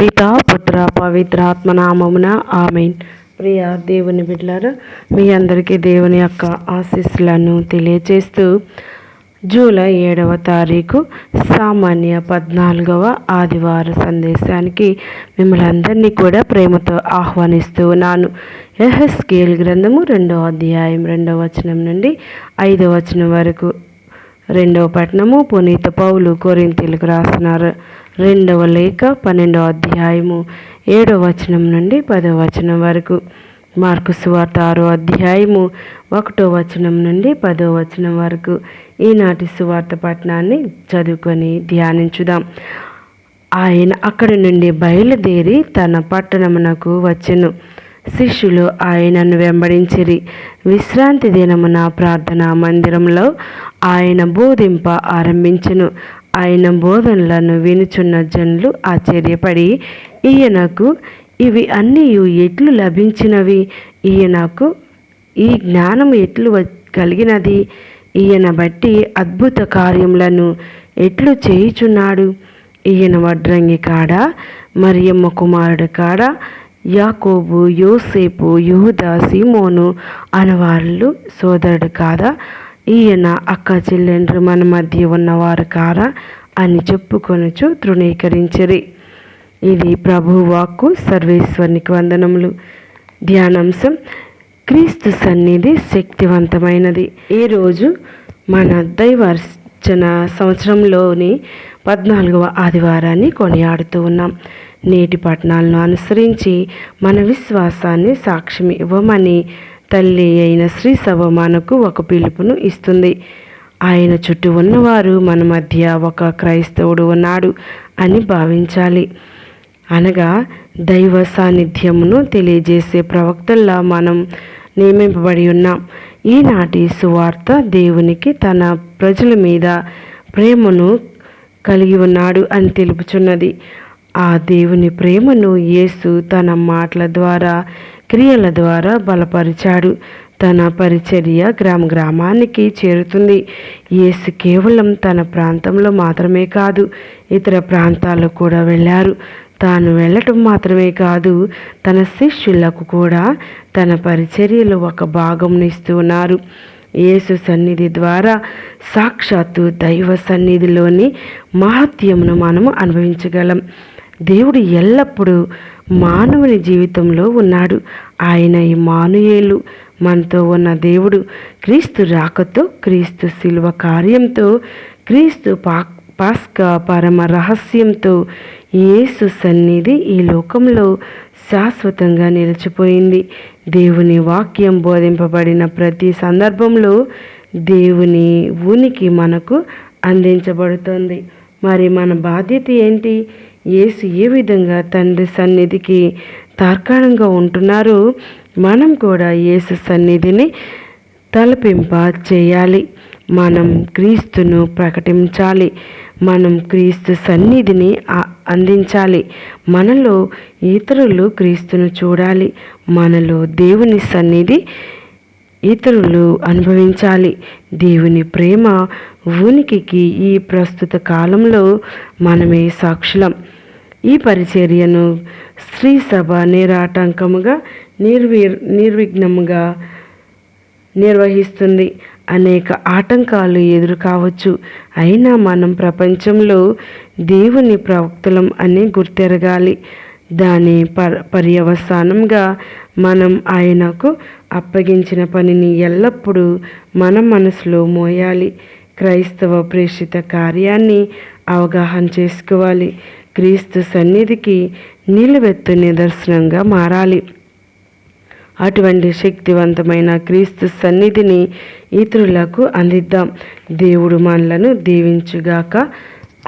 పిత పుత్ర పవిత్రాత్మ నామమున ఆమెన్. ప్రియ దేవుని బిడ్డలారా మీ అందరికీ దేవుని యొక్క ఆశీస్సులను తెలియజేస్తూ జూలై ఏడవ తారీఖు సామాన్య పద్నాలుగవ ఆదివార సందేశానికి మిమ్మల్ని అందరినీ కూడా ప్రేమతో ఆహ్వానిస్తూ ఉన్నాను. ఎహెస్కేల్ గ్రంథము రెండవ అధ్యాయం రెండవ వచనం నుండి ఐదవ వచనం వరకు రెండవ పట్టణము పునీత పౌలు కొరింతీలకు రాసినారు. రెండవ లేఖ పన్నెండవ అధ్యాయము ఏడవ వచనం నుండి పదవ వచనం వరకు. మార్కు సువార్త ఆరో అధ్యాయము ఒకటో వచనం నుండి పదో వచనం వరకు. ఈనాటి సువార్త పట్టణాన్ని చదువుకొని ధ్యానించుదాం. ఆయన అక్కడి నుండి బయలుదేరి తన పట్టణమునకు వచ్చెను. శిష్యులు ఆయనను వెంబడించిరి. విశ్రాంతి దినమున ప్రార్థనా మందిరంలో ఆయన బోధింప ఆరంభించెను. ఆయన బోధనలను వినుచున్న జనులు ఆశ్చర్యపడి ఈయనకు ఇవి అన్నీ ఎట్లు లభించినవి? ఈయనకు ఈ జ్ఞానం ఎట్లు వ- కలిగినది? ఈయన బట్టి అద్భుత కార్యములను ఎట్లు చేయుచున్నాడు? ఈయన వడ్రంగి కాడా? మరియమ్మ కుమారుడు కాడా? యాకోబు యోసేపు యూద సీమోను అనవాళ్ళు సోదరుడు కాదా? ఈయన అక్క చెల్లెండ్రు మన మధ్య ఉన్నవారు కారా అని చెప్పుకొనుచు తృణీకరించరి. ఇది ప్రభువాక్కు సర్వేశ్వరునికి వందనములు. ధ్యానాంశం క్రీస్తు సన్నిధి శక్తివంతమైనది. ఈరోజు మన దైవార్చన సంవత్సరంలోని పద్నాలుగవ ఆదివారాన్ని కొనియాడుతూ ఉన్నాం. నేటి పట్టణాలను అనుసరించి మన విశ్వాసాన్ని సాక్ష్యం ఇవ్వమని తల్లి అయిన శ్రీ సభ మనకు ఒక పిలుపును ఇస్తుంది. ఆయన చుట్టూ ఉన్నవారు మన మధ్య ఒక క్రైస్తవుడు ఉన్నాడు అని భావించాలి. అనగా దైవ సాన్నిధ్యమును తెలియజేసే ప్రవక్తల్లా మనం నియమింపబడి ఉన్నాం. ఈనాటి సువార్త దేవునికి తన ప్రజల మీద ప్రేమను కలిగి ఉన్నాడు అని తెలుపుచున్నది. ఆ దేవుని ప్రేమను యేసు తన మాటల ద్వారా క్రియల ద్వారా బలపరిచాడు. తన పరిచర్య గ్రామ గ్రామానికి చేరుతుంది. యేసు కేవలం తన ప్రాంతంలో మాత్రమే కాదు ఇతర ప్రాంతాలు కూడా వెళ్ళారు. తాను వెళ్ళటం మాత్రమే కాదు తన శిష్యులకు కూడా తన పరిచర్యలో ఒక భాగంనిస్తూ ఉన్నారు. యేసు సన్నిధి ద్వారా సాక్షాత్తు దైవ సన్నిధిలోని మహత్యమును మనము అనుభవించగలం. దేవుడు ఎల్లప్పుడూ మానవుని జీవితంలో ఉన్నాడు. ఆయన ఈ మానుయేలు మనతో ఉన్న దేవుడు క్రీస్తు రాకతో క్రీస్తు శిలువ కార్యంతో క్రీస్తు పా పాస్క పరమ రహస్యంతో యేసు సన్నిధి ఈ లోకంలో శాశ్వతంగా నిలిచిపోయింది. దేవుని వాక్యం బోధింపబడిన ప్రతి సందర్భంలో దేవుని ఉనికి మనకు అందించబడుతుంది. మరి మన బాధ్యత ఏంటి? యేసు ఏ విధంగా తండ్రి సన్నిధికి తార్కాణంగా ఉంటున్నారు మనం కూడా యేసు సన్నిధిని తలపింప చేయాలి. మనం క్రీస్తును ప్రకటించాలి. మనం క్రీస్తు సన్నిధిని అందించాలి. మనలో ఇతరులు క్రీస్తును చూడాలి. మనలో దేవుని సన్నిధి ఇతరులు అనుభవించాలి. దేవుని ప్రేమ ఉనికికి ఈ ప్రస్తుత కాలంలో మనమే సాక్షులం. ఈ పరిచర్యను స్త్రీ సభ నిరాటంకముగా నిర్వి నిర్విఘ్నముగా నిర్వహిస్తుంది. అనేక ఆటంకాలు ఎదురు కావచ్చు అయినా మనం ప్రపంచంలో దేవుని ప్రవక్తలం అని గుర్తెరగాలి. దాని పర్ పర్యవసానంగా మనం ఆయనకు అప్పగించిన పనిని ఎల్లప్పుడూ మన మనసులో మోయాలి. క్రైస్తవ ప్రేషిత కార్యాన్ని అవగాహన చేసుకోవాలి. క్రీస్తు సన్నిధికి నిలువెత్తు నిదర్శనంగా మారాలి. అటువంటి శక్తివంతమైన క్రీస్తు సన్నిధిని ఇతరులకు అందిద్దాం. దేవుడు మనలను దీవించుగాక.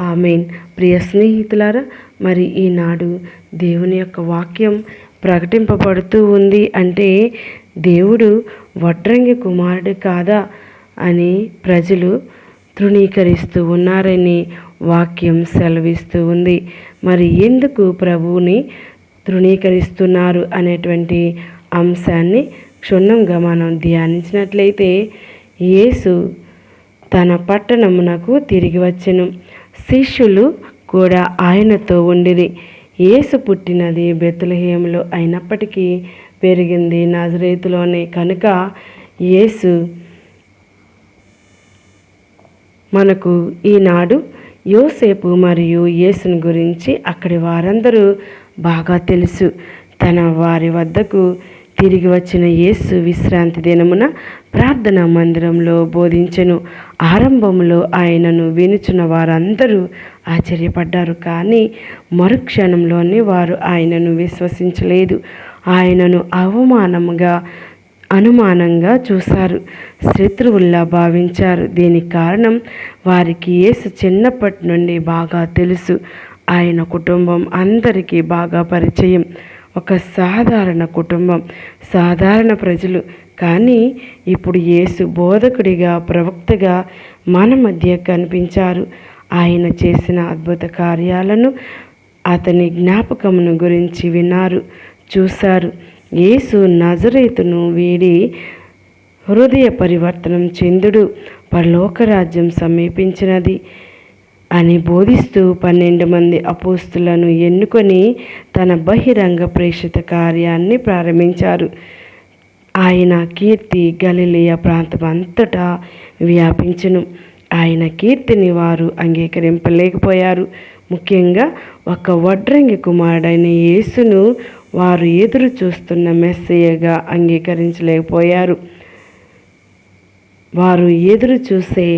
ఆమెన్. ప్రియ స్నేహితులారా మరి ఈనాడు దేవుని యొక్క వాక్యం ప్రకటింపబడుతూ ఉంది అంటే దేవుడు వడ్రంగి కుమారుడు కాదా అని ప్రజలు తృణీకరిస్తూ ఉన్నారని వాక్యం సెలవిస్తూ ఉంది. మరి ఎందుకు ప్రభువుని తృణీకరిస్తున్నారు అనేటువంటి అంశాన్ని క్షుణ్ణంగా మనం ధ్యానించినట్లయితే యేసు తన పట్టణమునకు తిరిగి వచ్చెను. శిష్యులు కూడా ఆయనతో ఉండిరి. యేసు పుట్టినది బెతులహేములో అయినప్పటికీ పెరిగింది నజరేతులోనే. కనుక యేసు మనకు ఈనాడు యోసేపు మరియు యేసుని గురించి అక్కడి వారందరూ బాగా తెలుసు. తన వారి వద్దకు తిరిగి వచ్చిన యేసు విశ్రాంతి దినమున ప్రార్థనా మందిరంలో బోధించెను. ఆరంభంలో ఆయనను వినుచున్న వారందరూ ఆశ్చర్యపడ్డారు కానీ మరుక్షణంలోనే వారు ఆయనను విశ్వసించలేదు. ఆయనను అవమానముగా అనుమానంగా చూశారు. శత్రువుల్లా భావించారు. దీనికి కారణం వారికి యేసు చిన్నప్పటి నుండి బాగా తెలుసు. ఆయన కుటుంబం అందరికీ బాగా పరిచయం. ఒక సాధారణ కుటుంబం సాధారణ ప్రజలు. కానీ ఇప్పుడు యేసు బోధకుడిగా ప్రవక్తగా మన మధ్య కనిపించారు. ఆయన చేసిన అద్భుత కార్యాలను అతని జ్ఞాపకమును గురించి విన్నారు చూశారు. యేసు నజరేతును వీడి హృదయ పరివర్తనం చెందుడు పరలోకరాజ్యం సమీపించినది అని బోధిస్తూ పన్నెండు మంది అపోస్తులను ఎన్నుకొని తన బహిరంగ ప్రేషిత కార్యాన్ని ప్రారంభించారు. ఆయన కీర్తి గలిలియ ప్రాంతం అంతటా వ్యాపించును. ఆయన కీర్తిని వారు అంగీకరింపలేకపోయారు. ముఖ్యంగా ఒక వడ్రంగి కుమారుడైన యేసును వారు ఎదురు చూస్తున్న మెస్సయ్యగా అంగీకరించలేకపోయారు. వారు ఎదురు చూసే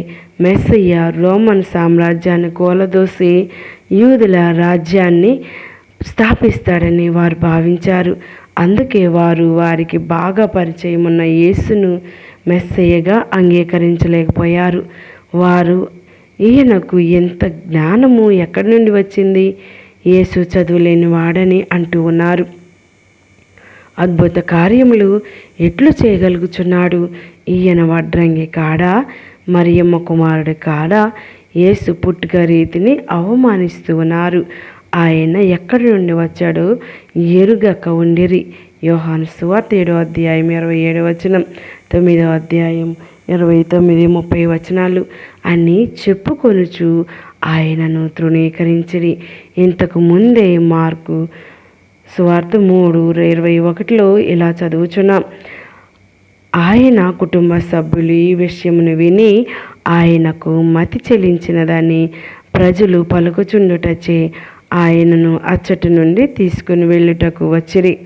మెస్సయ్య రోమన్ సామ్రాజ్యాన్ని కూలదోసి యూదుల రాజ్యాన్ని స్థాపిస్తాడని వారు భావించారు. అందుకే వారు వారికి బాగా పరిచయం ఉన్న యేసును మెస్సయ్యగా అంగీకరించలేకపోయారు. వారు ఈయనకు ఎంత జ్ఞానము ఎక్కడి నుండి వచ్చింది? యేసు చదువులేని వాడని అంటూ ఉన్నారు. అద్భుత కార్యములు ఎట్లు చేయగలుగుచున్నాడు? ఈయన వడ్రంగి కాడా? మరియమ్మ కుమారుడు కాడా? యేసు పుట్టుక రీతిని అవమానిస్తూ ఉన్నారు. ఆయన ఎక్కడి నుండి వచ్చాడో ఎరుగక ఉండిరి. యోహాను సువార్త ఏడో అధ్యాయం ఇరవై ఏడో వచనం తొమ్మిదో అధ్యాయం ఇరవై తొమ్మిది ముప్పై వచనాలు అని చెప్పుకొనుచు ఆయనను తృణీకరించిరి. ఇంతకు ముందే మార్కు సువార్త మూడు ఇరవై ఒకటిలో ఇలా చదువుచున్నాం. ఆయన కుటుంబ సభ్యులు ఈ విషయమును విని ఆయనకు మతి చెల్లించినదని ప్రజలు పలుకుచుండుటచే ఆయనను అచ్చటి నుండి తీసుకుని వెళ్ళుటకు వచ్చిరి.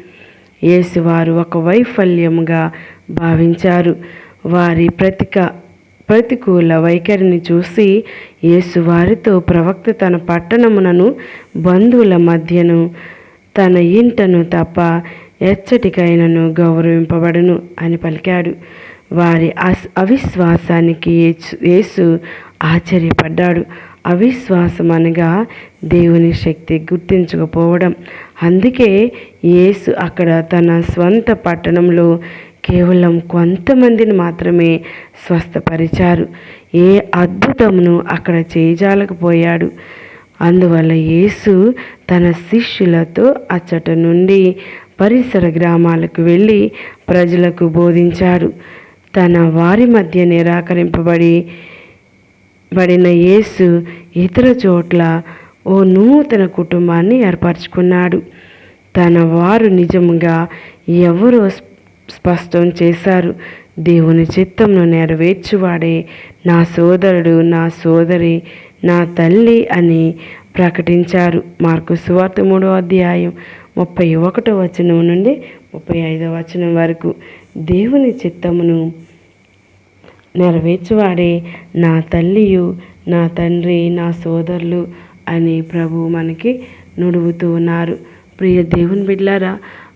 యేసువారు ఒక వైఫల్యంగా భావించారు. వారి ప్రతిక ప్రతికూల వైఖరిని చూసి యేసు వారితో ప్రవక్త తన పట్టణమునను బంధువుల మధ్యను తన ఇంటను తప్ప ఎచ్చటికైనను గౌరవింపబడును అని పలికాడు. వారి అస్ అవిశ్వాసానికి యేసు ఆశ్చర్యపడ్డాడు. అవిశ్వాసం అనగా దేవుని శక్తి గుర్తించకపోవడం. అందుకే యేసు అక్కడ తన స్వంత పట్టణంలో కేవలం కొంతమందిని మాత్రమే స్వస్థపరిచారు. ఏ అద్భుతమును అక్కడ చేయజాలకపోయాడు. అందువల్ల యేసు తన శిష్యులతో అచ్చట నుండి పరిసర గ్రామాలకు వెళ్ళి ప్రజలకు బోధించాడు. తన వారి మధ్య నిరాకరింపబడి బడిన యేసు ఇతర చోట్ల ఓ నూతన కుటుంబాన్ని ఏర్పరచుకున్నాడు. తన వారు నిజంగా ఎవరో స్పష్టం చేశారు. దేవుని చిత్తంను నెరవేర్చువాడే నా సోదరుడు నా సోదరి నా తల్లి అని ప్రకటించారు. మార్కు సువార్త మూడో అధ్యాయం ముప్పై ఒకటో వచనం నుండి ముప్పై ఐదో వచనం వరకు దేవుని చిత్తమును నెరవేర్చువాడే నా తల్లియు నా తండ్రి నా సోదరులు అని ప్రభు మనకి నుడుగుతూ ఉన్నారు. ప్రియ దేవుని బిడ్లారా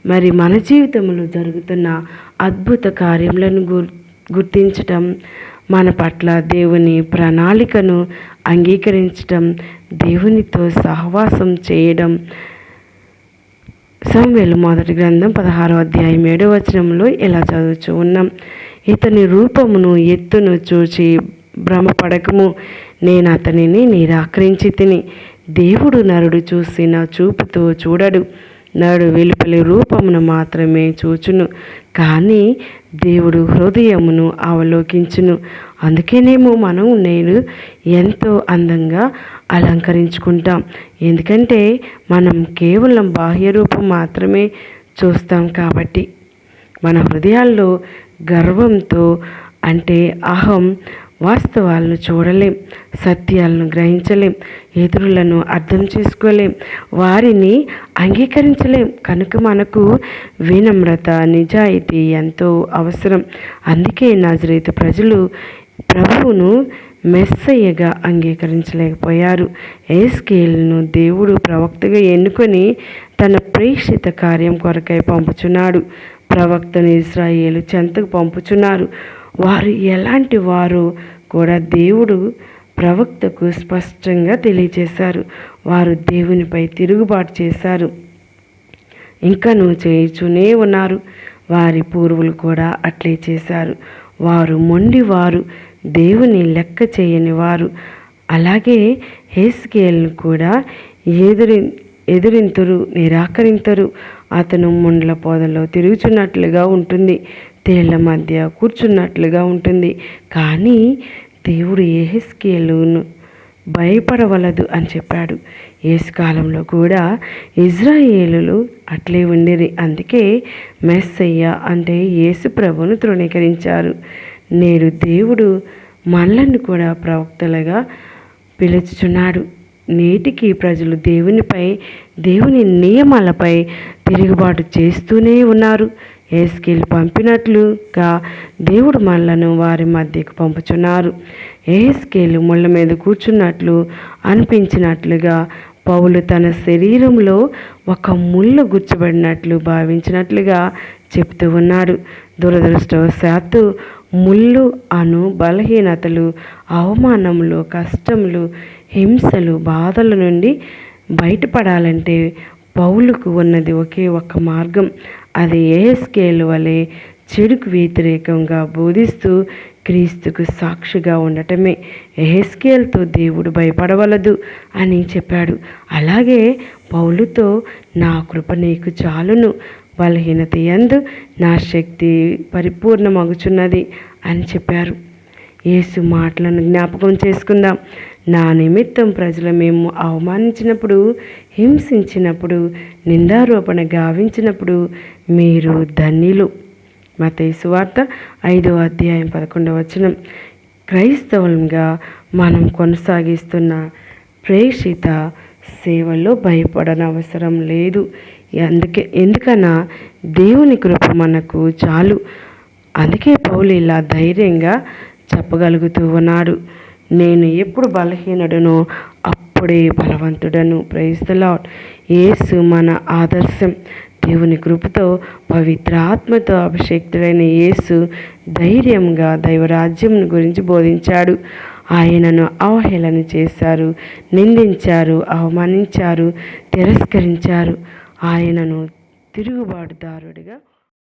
మరి మన జీవితంలో జరుగుతున్న అద్భుత కార్యములను గుర్ గుర్తించటం మన పట్ల దేవుని ప్రణాళికను అంగీకరించటం దేవునితో సహవాసం చేయడం సమవేలు మొదటి గ్రంథం పదహారో అధ్యాయం ఏడో వచనంలో ఇలా చదువుచూ ఉన్నాం. ఇతని రూపమును ఎత్తును చూచి భ్రమపడకము. నేను అతనిని నిరాకరించి తిని దేవుడు నరుడు చూసిన చూపుతో చూడడు. నరుడు వెలుపలి రూపమును మాత్రమే చూచును. కానీ దేవుడు హృదయమును అవలోకించును. అందుకేనేమో మనం నేను ఎంతో అందంగా అలంకరించుకుంటాం. ఎందుకంటే మనం కేవలం బాహ్య రూపం మాత్రమే చూస్తాం కాబట్టి. మన హృదయాల్లో గర్వంతో అంటే అహం వాస్తవాలను చూడలేం సత్యాలను గ్రహించలేం ఎదురులను అర్థం చేసుకోలేం వారిని అంగీకరించలేం. కనుక మనకు వినమ్రత నిజాయితీ ఎంతో అవసరం. అందుకే నజరేతు ప్రజలు ప్రభువును మెస్సయ్యగా అంగీకరించలేకపోయారు. ఏస్కేల్ను దేవుడు ప్రవక్తగా ఎన్నుకొని తన ప్రేక్షిత కార్యం కొరకై పంపుచున్నాడు. ప్రవక్తను ఇస్రాయేలు చెంతకు పంపుచున్నారు. వారు ఎలాంటి వారు కూడా దేవుడు ప్రవక్తకు స్పష్టంగా తెలియజేశారు వారు దేవునిపై తిరుగుబాటు చేశారు. ఇంకను చేయుచునే ఉన్నారు. వారి పూర్వులు కూడా అట్లే చేశారు. వారు మొండివారు దేవుని లెక్క చేయని వారు. అలాగే హేస్కేల్ను కూడా ఎదురి ఎదురింతురు నిరాకరింతరు. అతను ముండ్ల పొదలో తిరుగుచున్నట్లుగా ఉంటుంది. తేళ్ళ మధ్య కూర్చున్నట్లుగా ఉంటుంది. కానీ దేవుడు ఏహెస్కేలును భయపడవలదు అని చెప్పాడు. ఏసు కాలంలో కూడా ఇజ్రాయేలులు అట్లే ఉండిరి. అందుకే మెస్సయ్య అంటే యేసు ప్రభును తృణీకరించారు. నేడు దేవుడు మనలను కూడా ప్రవక్తలుగా పిలుచుచున్నాడు. నేటికి ప్రజలు దేవునిపై దేవుని నియమాలపై తిరుగుబాటు చేస్తూనే ఉన్నారు. ఏస్కేల్ పంపినట్లుగా దేవుడు మళ్ళను వారి మధ్యకు పంపుచున్నారు. ఏస్కేలు ముళ్ళ మీద కూర్చున్నట్లు అనిపించినట్లుగా పౌలు తన శరీరంలో ఒక ముళ్ళు గుచ్చబడినట్లు భావించినట్లుగా చెప్తూ ఉన్నాడు. దురదృష్టవశాత్తు ముళ్ళు అను బలహీనతలు అవమానములు కష్టములు హింసలు బాధల నుండి బయటపడాలంటే పౌలుకు ఉన్నది ఒకే ఒక్క మార్గం. అది ఏఎస్కేల్ వలె చెడుకు వ్యతిరేకంగా బోధిస్తూ క్రీస్తుకు సాక్షిగా ఉండటమే. ఎహెస్కేల్తో దేవుడు భయపడవలదు అని చెప్పాడు. అలాగే పౌలుతో నా కృప నీకు చాలును బలహీనత ఎందు నా శక్తి పరిపూర్ణమగుచున్నది అని చెప్పారు. యేసు మాటలను జ్ఞాపకం చేసుకుందాం. నా నిమిత్తం ప్రజలు మేము అవమానించినప్పుడు హింసించినప్పుడు నిందారోపణ గావించినప్పుడు మీరు ధన్యులు. మత వార్త ఐదో అధ్యాయం పదకొండవ వచనం. క్రైస్తవులంగా మనం కొనసాగిస్తున్న ప్రేషిత సేవల్లో భయపడనవసరం లేదు. అందుకే ఎందుకన్నా దేవుని కృప మనకు చాలు. అందుకే పౌలు ఇలా ధైర్యంగా చెప్పగలుగుతూ ఉన్నాడు. నేను ఎప్పుడు బలహీనుడను అప్పుడే బలవంతుడను. ప్రైస్తలాడ్ యేసు మన ఆదర్శం. దేవుని కృపతో పవిత్ర ఆత్మతో అభిషేక్తుడైన యేసు ధైర్యంగా దైవరాజ్యం గురించి బోధించాడు. ఆయనను అవహేళన చేశారు నిందించారు అవమానించారు తిరస్కరించారు. ఆయనను తిరుగుబాటుదారుడిగా